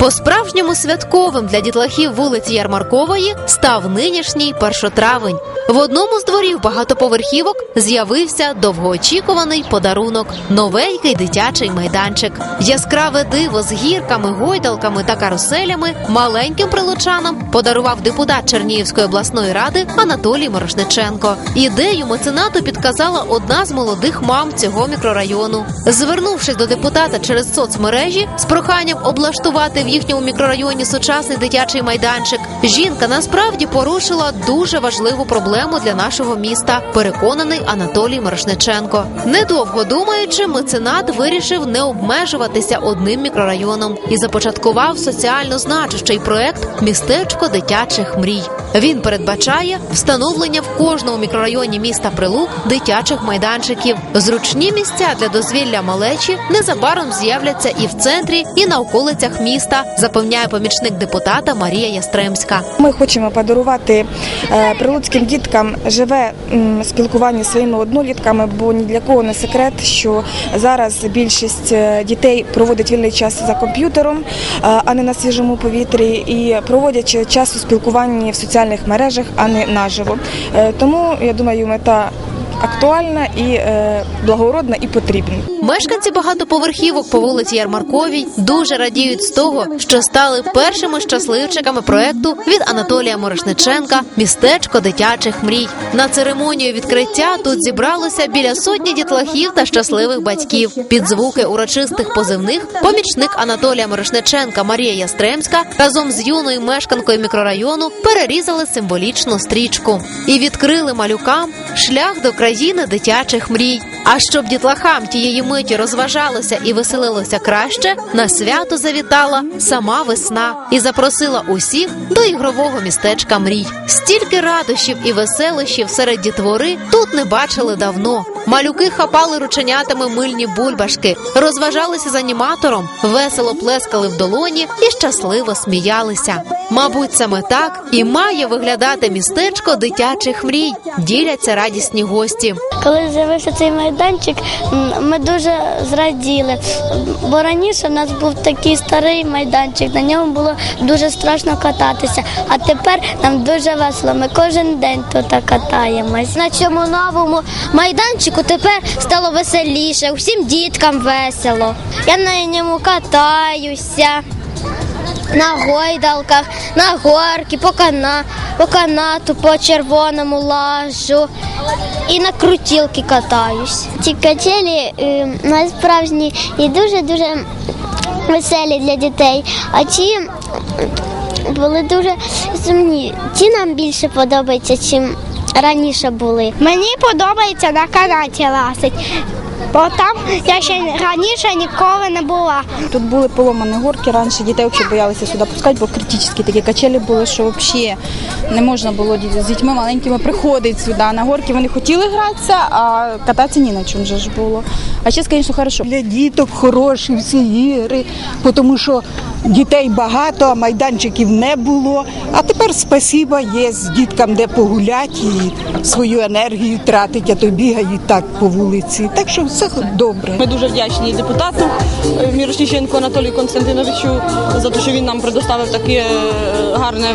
По-справжньому святковим для дітлахів вулиці Ярмаркової став нинішній першотравень. В одному з дворів багатоповерхівок з'явився довгоочікуваний подарунок новенький дитячий майданчик. Яскраве диво з гірками, гойдалками та каруселями маленьким прилучанам подарував депутат Чернігівської обласної ради Анатолій Морошниченко. Ідею меценату підказала одна з молодих мам цього мікрорайону. Звернувшись до депутата через соцмережі з проханням облаштувати в їхньому мікрорайоні сучасний дитячий майданчик, жінка насправді порушила дуже важливу проблему для нашого міста. Переконаний Анатолій Морошниченко. Недовго думаючи, меценат вирішив не обмежуватися одним мікрорайоном і започаткував соціально значущий проект Містечко дитячих мрій. Він передбачає встановлення в кожному мікрорайоні міста Прилук дитячих майданчиків. Зручні місця для дозвілля малечі незабаром з'являться і в центрі, і на околицях міста, запевняє помічник депутата Марія Ястремська. Ми хочемо подарувати е, прилуцьким діткам живе спілкування зі своїми однолітками, бо ні для кого не секрет, що зараз більшість е, дітей проводить вільний час за комп'ютером, е, а не на свіжому повітрі, і проводять час у спілкуванні в соціальних мережах, а не наживо. Тому я думаю, мета актуальна і е, благородна і потрібна. Мешканці багатоповерхівок по вулиці Ярмарковій дуже радіють з того, що стали першими щасливчиками проекту від Анатолія Морошниченка Містечко дитячих мрій. На церемонію відкриття тут зібралося біля сотні дітлахів та щасливих батьків. Під звуки урочистих позивних помічник Анатолія Морошниченка Марія Ястремська разом з юною мешканкою мікрорайону перерізали символічну стрічку і відкрили малюкам шлях до країни дитячих мрій. А щоб дітлахам тієї миті розважалося і веселилося краще, на свято завітала сама весна і запросила усіх до ігрового містечка мрій. Стільки радощів і веселощів серед дітвори тут не бачили давно. Малюки хапали рученятами мильні бульбашки, розважалися з аніматором, весело плескали в долоні і щасливо сміялися. Мабуть, саме так і має виглядати містечко дитячих мрій. Діляться радісні гості. Коли з'явився цей майданчик, ми дуже зраділи. Бо раніше в нас був такий старий майданчик, на ньому було дуже страшно кататися. А тепер нам дуже весело. Ми кожен день тут катаємось. На цьому новому майданчику тепер стало веселіше, усім діткам весело. Я на ньому катаюся. На гойдалках, на горки, по, кана, по канату, по червоному лажу і на крутілки катаюсь. Ці качелі е, насправжні і дуже-дуже веселі для дітей. А ці були дуже сумні. Ці нам більше подобаються, чим раніше були. Мені подобається на канаті лазить, бо там я ще раніше ніколи не була. Тут були поломані горки, раніше дітей взагалі боялися сюди пускати, бо критичні такі качелі були, що взагалі не можна було з дітьми маленькими приходити сюди. На горки вони хотіли гратися, а кататися ні на чому ж було. А зараз, звісно, хорошо. Для діток хороші всі ігри, тому що дітей багато, а майданчиків не було. А тепер спасіба є з діткам, де погуляти і свою енергію тратить, а то бігають так по вулиці. Так що все добре. Ми дуже вдячні депутату е, Мірошніченку Анатолію Константиновичу за те, що він нам предоставив такі е, гарне,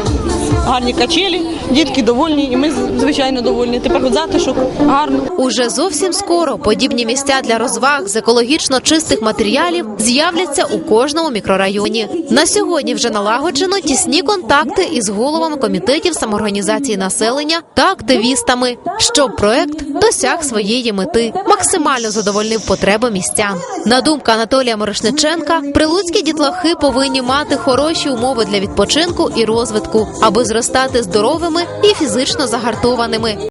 гарні качелі. Дітки довольні, і ми звичайно довольні. Тепер затишок, гарно. Уже зовсім скоро подібні місця для розваг з екологічно чистих матеріалів з'являться у кожному мікрорайоні. На сьогодні вже налагоджено тісні контакти із головами комітетів самоорганізації населення та активістами, щоб проект досяг своєї мети, максимально задовольнив потреби містян. На думку Анатолія Морошниченка, прилуцькі дітлахи повинні мати хороші умови для відпочинку і розвитку, аби зростати здоровими і фізично загартованими.